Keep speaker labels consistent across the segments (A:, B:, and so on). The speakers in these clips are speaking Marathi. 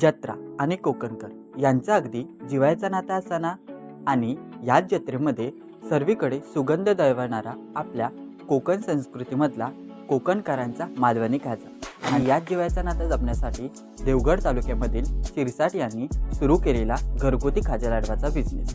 A: जत्रा आणि कोकणकर यांचा अगदी जिवायचा नाता असताना आणि याच जत्रेमध्ये सर्वीकडे सुगंध दळवणारा आपल्या कोकण संस्कृतीमधला कोकणकरांचा मालवणी खाजा. आणि याच जिवायचा नाता जपण्यासाठी देवगड तालुक्यामधील शिरसाट यांनी सुरू केलेला घरगुती खाजा लाडवाचा बिझनेस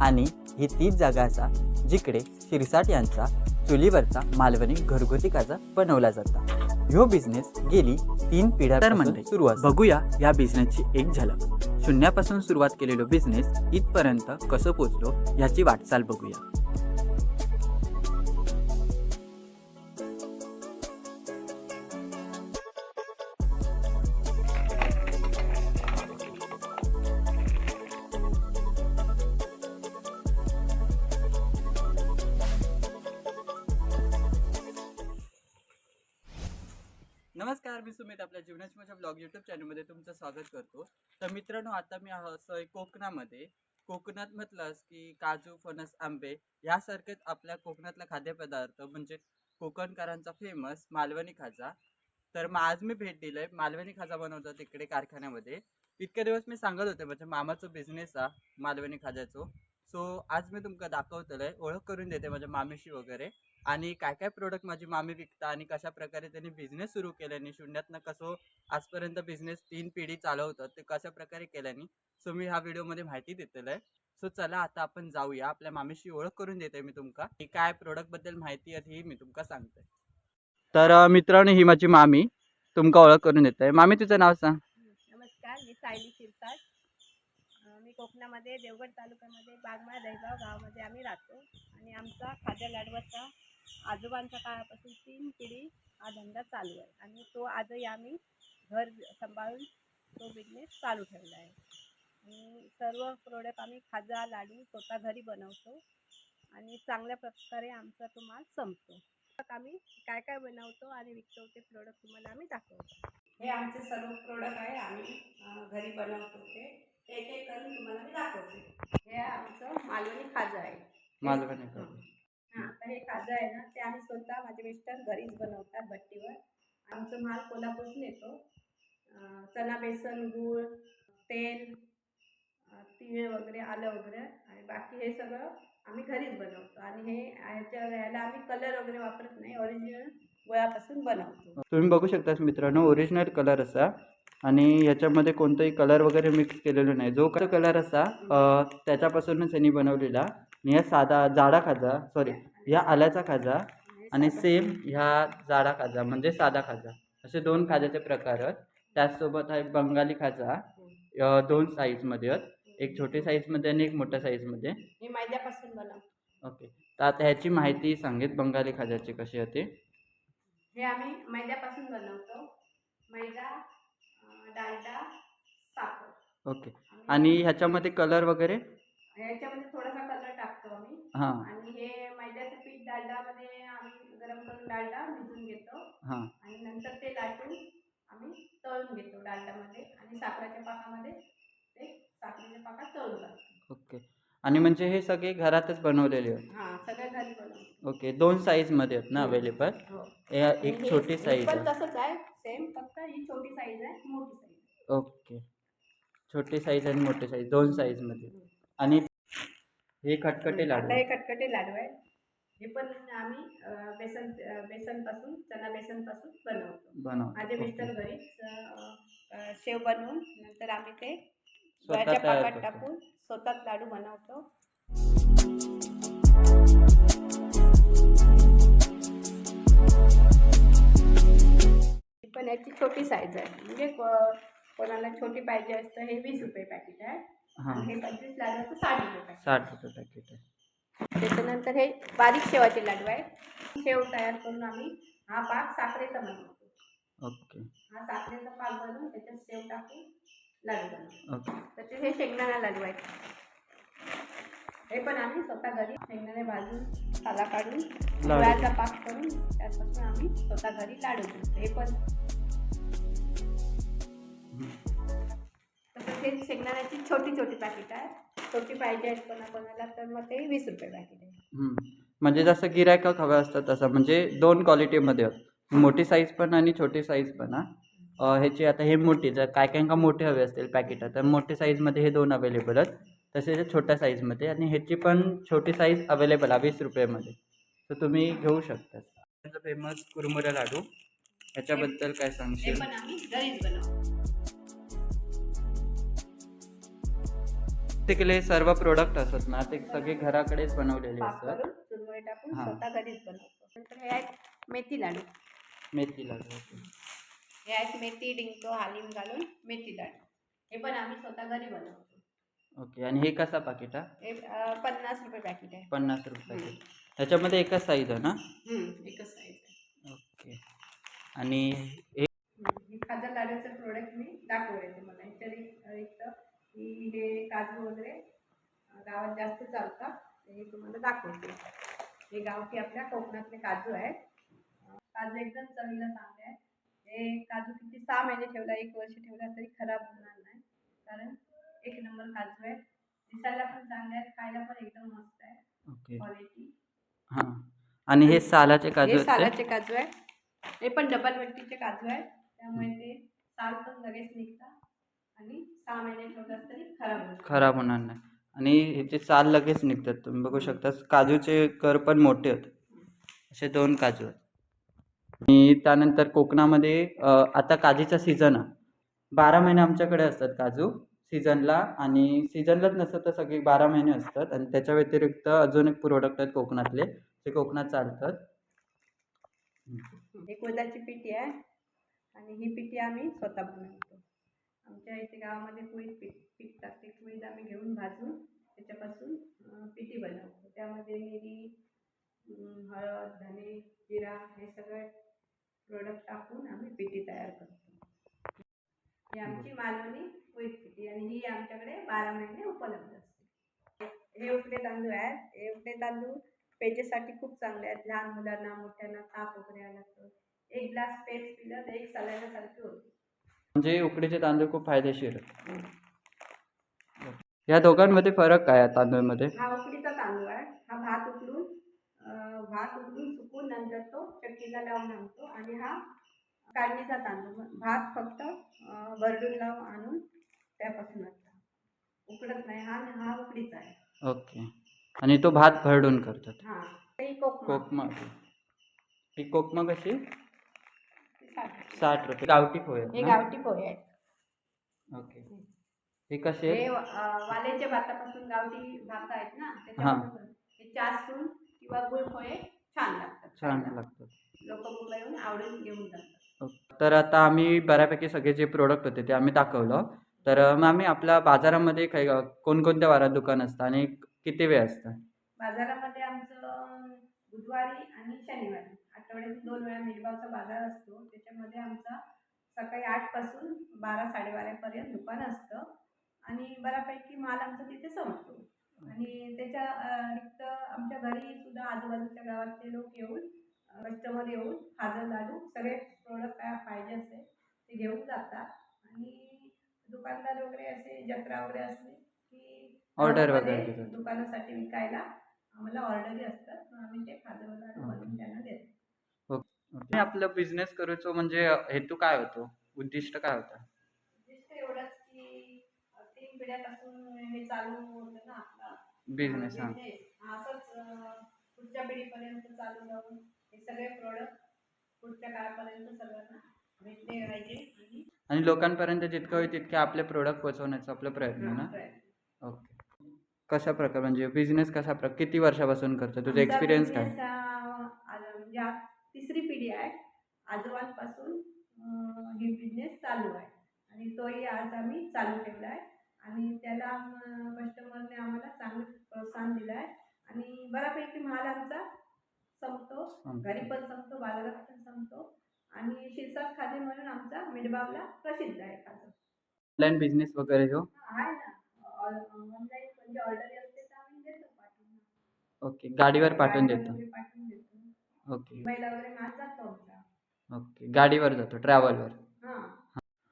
A: आणि ही तीच जागा असा जिकडे शिरसाट यांचा चुलीवरचा मालवणी घरगुती खाजा बनवला जाता. ह्यो बिझनेस गेली तीन पिढ्या तर म्हणजे सुरुवात बघूया या बिझनेसची एक झलक. शून्यापासून सुरुवात केलेलो बिझनेस इथपर्यंत कसं पोचलो याची वाटचाल बघूया. नमस्कार मी सुमित आपल्या जीवनाची माझ्या ब्लॉग यूट्यूब चॅनलमध्ये तुमचं स्वागत करतो. तर मित्रांनो आता मी असं कोकणामध्ये. कोकणात म्हटलंस की काजू फणस आंबे ह्यासारखेच आपल्या कोकणातला खाद्यपदार्थ म्हणजे कोकणकरांचा फेमस मालवणी खाजा. तर मग आज मी भेट दिलं आहे मालवणी खाजा बनवतो तिकडे कारखान्यामध्ये. इतके दिवस मी सांगत होते म्हणजे मामाचं बिझनेस हा मालवणी खाज्याचो. सो आज मी तुमका दाखवतलंय ओळख करून देते माझ्या मामीशी वगैरे. आणि काय काय प्रोडक्ट माझी मामी विकता आणि कशा प्रकारे त्यांनी बिझनेस सुरू केल्याने शून्यातनं कसं आजपर्यंत बिझनेस तीन पिढी चालवतं ते कशा प्रकारे केल्याने सो मी ह्या व्हिडिओमध्ये माहिती देतेलं आहे सो चला आता आपण जाऊया. आपल्या मामीशी ओळख करून देते मी तुमका. की काय प्रोडक्टबद्दल माहिती आहे ही मी तुमका सांगते तर मित्रांनो ही माझी मामी. तुमका ओळख करून देते मामी तुझं नाव सांग.
B: नमस्कार मी सायली शिरसाट. कोकणामध्ये देवगड तालुक्यामध्ये बागमाळ दहिगाव गावामध्ये आम्ही राहतो. आणि आमचा खाद्या लाडवाचा आजोबांच्या काळापासून तीन पिढी हा धंदा चालू आहे. आणि तो आजही आम्ही घर सांभाळून तो बिझनेस चालू ठेवला आहे. आणि सर्व प्रोडक्ट आम्ही खाजा लाडू स्वतः घरी बनवतो. आणि चांगल्या प्रकारे आमचा तो माल संपतो. आम्ही काय काय बनवतो आणि विकतो ते प्रोडक्ट तुम्हाला आम्ही दाखवतो. हे आमचे सर्व प्रोडक्ट आहे. आम्ही घरी बनवतो ते. एक एक करून तुम्हाला मी दाखवते. हे आमचं मालवणी खाजा आहे.
A: मालवणी
B: हां आता हे खाजा आहे ना ते आम्ही स्वतः माझे मिस्टर घरीच बनवतात भट्टीवर आमचं माल कोल्हापूरहून येतो. चना बेसन गूळ तेल तीळ वगैरे आलं वगैरे. आणि बाकी हे सगळं आम्ही घरीच बनवतो. आणि हे ह्याच्या ह्याला आम्ही कलर वगैरे वापरत नाही ओरिजिनल गुळापासून बनवतो.
A: तुम्ही बघू शकता मित्रांनो ओरिजिनल कलर असा. आणि ह्याच्यामध्ये कोणताही कलर वगैरे मिक्स केलेलं नाही. जो कलर असा त्याच्यापासूनच यांनी बनवलेला. आणि ह्या साधा जाडा खाजा सॉरी ह्या आल्याचा खाजा आणि सेम ह्या जाडा खाजा म्हणजे साधा खाजा. असे दोन खाजाचे प्रकार आहेत. त्याचसोबत आहे बंगाली खाजा दोन साईजमध्ये आहेत. एक छोटी साईजमध्ये आणि एक मोठ्या साईजमध्ये ओके. तर आता ह्याची माहिती सांगेत बंगाली खाजाची कशी होते
B: हे आम्ही मैद्यापासून बनवतो. मैदा डालडा साखर.
A: ओके. आणि ह्याच्यामध्ये कलर वगैरे?
B: ह्याच्यामध्ये थोडासा कलर टाकतो आम्ही.
A: हां.
B: आणि हे मैद्याचं पीठ डालडामध्ये आम्ही गरम करून डालडा भिजून घेतो.
A: हां.
B: आणि नंतर ते लाटून आम्ही तळून घेतो डालडामध्ये. आणि साखरेच्या पाकामध्ये ते साखरेच्या पाकात तळून टाकतो.
A: ओके. आणि म्हणजे हे सगळे घरातच बनवलेले आहेत.
B: हां घरी बनवतो
A: ओके दोन साईजमध्ये आहेत ना अवेलेबल
B: हो.
A: एक
B: हे-
A: छोटी
B: हे
A: साईज
B: पण
A: आहे.
B: तसंच आहे सेम फक्त ही छोटी साईज आहे मोठी साईज
A: ओके. छोटी साईज आणि मोठी साईज दोन साईजमध्ये आणि हे खटखटे लाडू
B: आता हे कटकटे लाडू आहे हे पण आम्ही अं, बेसन अं, बेसनपासून चना बेसनपासून बनवतो.
A: बनव
B: माझे मिस्टर घरीच अं, अं, शेव बनवून नंतर आम्ही ते
A: स्वतः तयार
B: पाकात
A: करतो.
B: टाकून स्वतःच लाडू बनवतो. ही पण याची छोटी साईज आहे. म्हणजे कोणाला छोटी पाहिजे असतं हे वीस रुपये पॅकेट आहे.
A: हां.
B: पंचवीस लाडूचं साठ रुपये
A: साठ रुपये पॅकेट आहे.
B: त्याच्यानंतर हे बारीक शेवाचे लाडू आहेत. शेव तयार करून आम्ही हा पाक साखरेचा बनवतो.
A: ओके.
B: हा साखरेचा पाक बनवून त्याच्यात शेव टाकून
A: ओके.
B: त्याचे हे शेंगदाणा आहेत हे पण आम्ही स्वतः घरी शेंगदाणे भाजून साला काढून गुळाचा पाक करून त्यापासून आम्ही स्वतः घरी लाडू बनवतो हे पण. तसंच हे शेंगदाण्याची छोटी छोटी पॅकेट आहे छोटी पाहिजे आहेत कोणा कोणाला तर मग ते वीस रुपये पॅकेट आहे.
A: म्हणजे जसं गिरायका हवं असतं तसं म्हणजे दोन क्वालिटीमध्ये मोठी साईज पण आणि छोटी साईज पण हा? ह्याची आता हे मोठी जर काय काय का मोठे हवे असतील पॅकेटात तर मोठे साईजमध्ये हे दोन अवेलेबल आहेत. तसेच छोट्या साईजमध्ये आणि ह्याची पण छोटी साईज अवेलेबल आहे वीस रुपयेमध्ये. तर तुम्ही घेऊ शकता. त्यांचा फेमस कुरमुरा लाडू. ह्याच्याबद्दल काय सांगशील? बेसिकली सर्व प्रोडक्ट असतात ना ते सगळे घराकडेच बनवलेले असतात. हां.
B: मेथी लाडू.
A: मेथी लाडू
B: हे आहेत मेथी डिंक हालीम घालून मेथी लाडू हे पण आम्ही स्वतः घरी बनवतो.
A: ओके आणि हे कसा पाकिट आहे
B: हे अं, पन्नास रुपये पॅकेट आहे.
A: पन्नास रुपये पॅकेट ह्याच्यामध्ये एकच साईज आहे ना?
B: हम्म, एकच साईज आहे.
A: ओके. आणि हे
B: हे खाजा लाडूचं प्रोडक्ट मी दाखवले तुम्हाला. ह्याच्या व्यतिरिक्त की हे काजू वगैरे अं, गावात जास्त चालतात ते मी तुम्हाला दाखवते हे गावठी आपल्या कोकणातले काजू आहेत. अं, काजू एकदम चवीला चांगले आहेत. हे काजू किती सहा महिने ठेवला एक वर्ष ठेवला तरी खराब होणार नाही. कारण एक नंबर काजू आहे. दिसायला पण चांगले आहेत खायला पण एकदम मस्त आहे.
A: ओके.
B: क्वालिटी
A: हां. आणि हे सालाचे काजू
B: हे? सालाचे काजू आहे. हे पण डबल वेट्टीचे काजू आहेत त्यामुळे ते साल पण लगेच निघतात. आणि सहा महिने ठेवलास तरी खराब होणार.
A: खराब होणार नाही. आणि ह्याचे साल लगेच निघतात. तुम्ही बघू शकता काजूचे कर पण मोठे आहेत. असे दोन काजू आहेत. आणि त्यानंतर कोकणामध्ये आता काजीचा सीझन आहे. बारा महिने आमच्याकडे असतात काजू सीझनला. आणि सीझनलाच नसतं तर सगळे बारा महिने असतात. आणि त्याच्या व्यतिरिक्त अजून एक प्रोडक्ट आहेत कोकणातले ते कोकणात चालतात.
B: हे कोदाची पिठी आहे. आणि ही पिठी आम्ही स्वतः बनवतो. आमच्या इथे गावामध्ये कुळीत पीठ पिकतात ते कुळीत आम्ही घेऊन भाजून त्याच्यापासून पिठी बनवतो. त्यामध्ये मिरी हळद धने जिरा हे सगळं प्रोडक्ट टाकून आम्ही पिठी तयार करतो. ही आमची मालवणी पिठी आणि ही आमच्याकडे बारा महिने उपलब्ध असते. हे उकडे तांदूळ आहेत. हे उकडे तांदूळ पेजेसाठी खूप चांगले आहेत. लहान मुलांना मोठ्यांना ताप वगैरे आला तर एक ग्लास पेज पिलं तर एक सलाईनासारखी होती.
A: म्हणजे उकडीचे तांदूळ खूप फायदेशीर या दोघांमध्ये फरक काय आहे तांदूळमध्ये?
B: हा उकडीचा तांदूळ आहे. हा भात उकडून भात उकडून सुकून नंतर तो चक्कीला लावून आणतो आणि हा काढणीचा तांदूळ भात फक्त भरडून लावून आणून त्यापासून उकडत नाही हा हा उकडीचा आहे.
A: ओके. आणि तो भात भरडून करतात.
B: हा ही कोकमा
A: कोकमा ही कोकमा कशी
B: साठ.
A: साठ रुपये. गावठी पोहे
B: हे? गावठी पोहे आहेत.
A: ओके. हे कसे
B: हे वाल्याच्या भातापासून गावठी भात आहेत ना त्याच्यापासून हे चासून किंवा छान लागतात.
A: छान लागतात.
B: लोक येऊन आवडून घेऊन जातात.
A: तर आता आम्ही बऱ्यापैकी सगळे जे प्रोडक्ट होते ते आम्ही दाखवलं. तर मग आम्ही आपल्या बाजारामध्ये काही कोणकोणत्या वारात दुकान असतं आणि किती वेळ असतं?
B: बाजारामध्ये आमचं बुधवारी आणि शनिवारी. आठवड्यात दोन वेळा मिरगावचा बाजार असतो. त्याच्यामध्ये आमचा सकाळी आठपासून बारा साडेबारापर्यंत दुकान असतं. आणि बऱ्यापैकी माल आमचा तिथे संपतो. आणि त्याच्या रिक्त आमच्या घरी सुद्धा आजूबाजूच्या गावातले लोक येऊन कस्टमर येऊन खाजं लाडू सगळे प्रोडक्ट काय पाहिजे असेल ते घेऊन जातात. आणि दुकानदार वगैरे असे जत्रा वगैरे असली की गावामध्ये
A: वगैरे देतात.
B: दुकानासाठी विकायला आम्हाला ऑर्डरी असतात. मग आम्ही ते खाजं लाडू बनवून त्यांना देतो.
A: ओके. आपलं बिझनेस करूचो म्हणजे हेतू काय होतो? उद्दिष्ट काय होतं?
B: उद्दिष्ट एवढंच की अं, तीन पिढ्यापासून हे चालू होतं ना.
A: बिझनेस हां.
B: असंच पुढच्या पिढीपर्यंत चालू राहून हे सगळे प्रोडक्ट पुढच्या काळापर्यंत सर्वांना भेटले पाहिजे. आणि
A: आणि लोकांपर्यंत जितकं होईल तितके आपले प्रोडक्ट पोहोचवण्याचा आपला प्रयत्न आहे ना. ओके कशा प्रकार म्हणजे बिझनेस कशा प्रकार किती वर्षापासून करतो? तुझा एक्सपिरियन्स काय?
B: म्हणजे आज तिसरी पिढी आहे. आजोबांपासून अं, ही बिझनेस चालू आहे. आणि तोही आज आम्ही चालू ठेवला आहे. आणि त्याला कस्टमरने आम्हाला चांगलं प्रोत्साहन दिलं आहे आणि बऱ्यापैकी माल आमचा संपतो. घरी पण संपतो बाजारात पण संपतो. आणि शिरसाट खाजे म्हणून आमचा मिडबावला प्रसिद्ध आहे खाजं
A: ऑनलाईन बिझनेस वगैरे हो?
B: आहे ना. ऑनलाईन म्हणजे ऑर्डर असते तर आम्ही देतो पाठवून.
A: ओके गाडीवर पाठवून देतो. ओके.
B: मुंबईला वगैरे माल जातो आमचा.
A: ओके गाडीवर जातो ट्रॅव्हलवर
B: हां.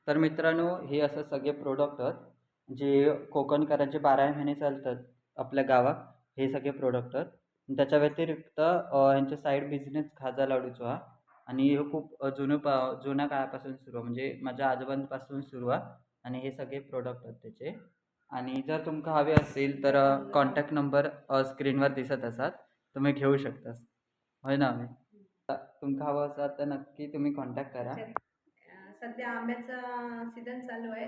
A: तर मित्रांनो हे असं सगळे प्रोडक्ट आहेत जे कोकणकरांचे बारा महिने चालतात. आपल्या गावात हे सगळे प्रोडक्ट आहेत. त्याच्या व्यतिरिक्त ह्यांचे साईड बिझनेस खाजा लाडूचो हा. आणि हे खूप जुनं जुन्या काळापासून सुरू आहे म्हणजे माझ्या आजोबांपासून सुरू आहे आणि हे सगळे प्रोडक्ट आहेत त्याचे. आणि जर तुमका हवे असेल तर कॉन्टॅक्ट नंबर स्क्रीनवर दिसत असतात तुम्ही घेऊ शकतास. होय ना आम्ही? तुमका हवं असतात तर नक्की तुम्ही कॉन्टॅक्ट करा.
B: सध्या आंब्याचा सीझन चालू आहे.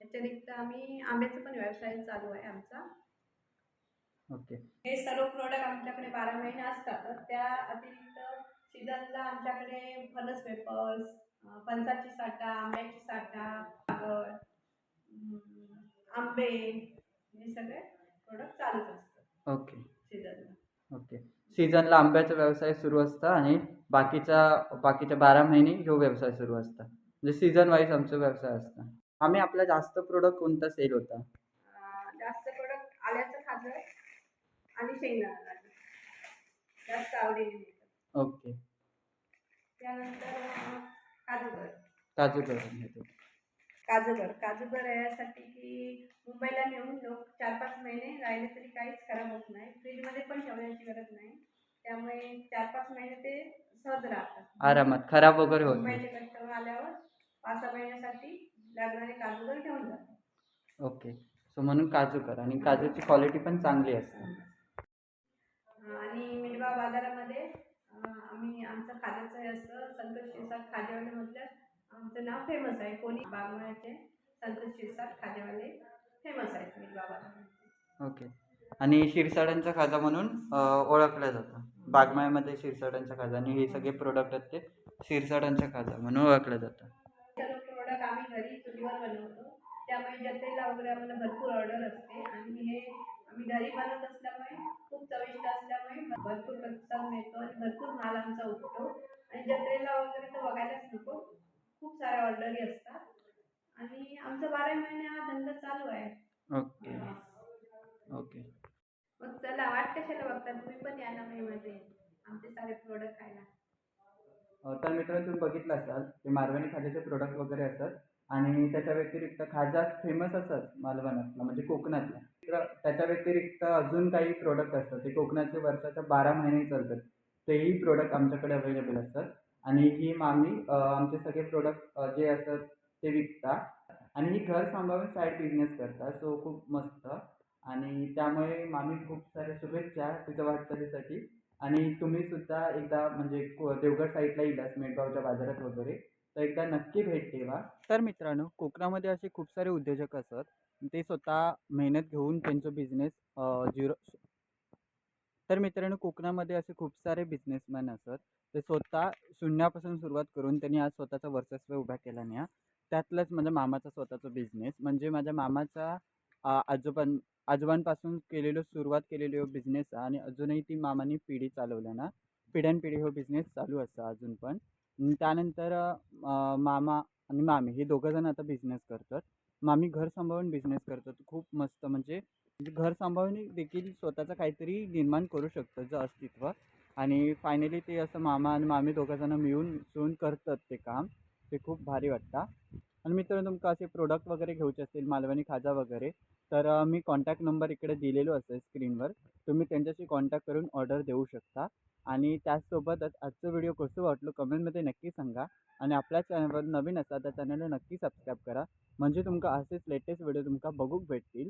B: त्याच्यानिमित्त आम्ही आंब्याचा पण व्यवसाय चालू आहे आमचा.
A: ओके.
B: हे सर्व प्रोडक्ट आमच्याकडे बारा महिने असतात. त्या अतिरिक्त सीझनला आमच्याकडे फणस पेपर्स फणसाची साठा आंब्याची साठा आंबे हे सगळे प्रोडक्ट चालूच असतात.
A: ओके.
B: सीझनला.
A: ओके. सीझनला आंब्याचा व्यवसाय सुरू असता आणि बाकीच्या बाकीच्या बारा महिने ह्यो व्यवसाय सुरू असता. म्हणजे सीझन वाईज आमचा व्यवसाय असता. आम्ही आपला जास्त प्रोडक्ट कोणता सेल होता
B: अं, जास्त प्रोडक्ट आल्याचं खाजं आणि शेंगदाणा लाडू जास्त आवडीने मिळतात
A: ओके
B: त्यानंतर काजूगर.
A: काजू करून घेतो.
B: काजूगर. काजूगर यासाठी की मुंबईला नेऊन लोक चार पाच महिने राहिले तरी काहीच खराब होत नाही. फ्रीजमध्ये पण ठेवण्याची गरज नाही. त्यामुळे चार पाच महिने ते सहज राहतात.
A: आरामात. खराब वगैरे होत नाही.
B: मुंबईचे कस्टमर आल्यावर पाच सहा महिन्यासाठी लागणारे काजूगर घेऊन जातात.
A: ओके. सो म्हणून काजू कर आणि काजूची क्वालिटी पण चांगली असते.
B: आणि मिडवा बाजारामध्ये आम्ही आमचं खाद्याचं हे असतं संतोष शिरसाट खाजेवालेमधलं आमचं नाव फेमस आहे. कोणी? बागमळ्याचे संतोष शिरसाट खाजेवाले फेमस आहेत. मिडवा बाजारामध्ये
A: ओके. आणि शिरसाड्यांचा खाजा म्हणून ओळखलं जातं. बागमाळ्यामध्ये शिरसाड्यांचा खाजा आणि हे सगळे प्रोडक्ट आहेत ते शिरसाड्यांचा खाजा म्हणून ओळखलं जातं.
B: सर्व प्रोडक्ट आम्ही घरी चुलीवर बनवतो. त्यामुळे जत्रेला वगैरे आम्हाला भरपूर ऑर्डर असते. आणि हे आम्ही घरी बनवत असल्यामुळे भरपूर प्रतिसाद मिळतो आणि भरपूर माल आमचा उठतो. आणि जत्रेला वगैरे तर बघायलाच नको. खूप साऱ्या ऑर्डरी असतात. आणि आमचा बारा महिने हा धंदा चालू आहे.
A: ओके. ओके.
B: मग चला वाट कशाला बघता? तुम्ही पण या ना मेमध्ये आमचे सारे प्रोडक्ट खायला
A: तर मित्रांनो तुम्ही बघितलं असाल ते मालवणी खाद्याचे प्रोडक्ट वगैरे असतात. आणि त्याच्या व्यतिरिक्त खाजा फेमस असतात मालवणातला म्हणजे कोकणातला. त्याच्या व्यतिरिक्त अजून काही प्रोडक्ट असतात. ते कोकणाचे वर्षाच्या बारा महिने चालतात. तेही प्रोडक्ट आमच्याकडे अवेलेबल असतात. आणि ही मामी आमचे सगळे प्रोडक्ट जे असतात ते विकतात. आणि ही घर सांभाळून साईड बिझनेस करतात. सो खूप मस्त. आणि त्यामुळे मामी खूप साऱ्या शुभेच्छा तुझ्या वाटचालीसाठी. आणि तुम्ही सुद्धा एकदा म्हणजे देवगड साईडला येईलास मेटगावच्या बाजारात वगैरे. तर एकदा नक्की भेट देवा तर मित्रांनो कोकणामध्ये असे खूप सारे उद्योजक असतात. ते स्वतः मेहनत घेऊन त्यांचं बिझनेस झिरो तर मित्रांनो कोकणामध्ये असे खूप सारे बिझनेसमॅन असतात. ते स्वतः शून्यापासून सुरुवात करून त्यांनी आज स्वतःचा वर्चस्व उभ्या केला नाही हा. त्यातलाच माझ्या मामाचा स्वतःचा बिझनेस म्हणजे माझ्या मामाचा आजोबां आजोबांपासून केलेलं सुरुवात केलेली हो बिझनेस आणि अजूनही ती मामानी पिढी चालवल्या ना पिढ्यानपिढी हो बिझनेस चालू असतं अजून पण. त्यानंतर मामा आणि मामी हे दोघंजण आता बिझनेस करतात. मामी घर सांभाळून बिझनेस करतात खूप मस्त म्हणजे, म्हणजे घर सांभाळून देखील स्वतःचं काहीतरी निर्माण करू शकतं जं अस्तित्व. आणि फायनली ते असं मामा आणि मामी दोघंजणं मिळून मिसळून करतात ते काम. ते खूप भारी वाटतं. आणि मित्रांनो तुमका असे प्रोडक्ट वगैरे घेऊचे असतील मालवणी खाजा वगैरे तर मी कॉन्टॅक्ट नंबर इकडे दिलेलो असेल स्क्रीनवर. तुम्ही त्यांच्याशी कॉन्टॅक्ट करून ऑर्डर देऊ शकता. आणि त्याचसोबतच आजचं व्हिडिओ कसं वाटलं कमेंटमध्ये नक्की सांगा. आणि आपल्या चॅनलवर नवीन असा तर चॅनलला नक्की सबस्क्राईब करा. म्हणजे तुमका असेच लेटेस्ट व्हिडिओ तुमका बघूक भेटतील.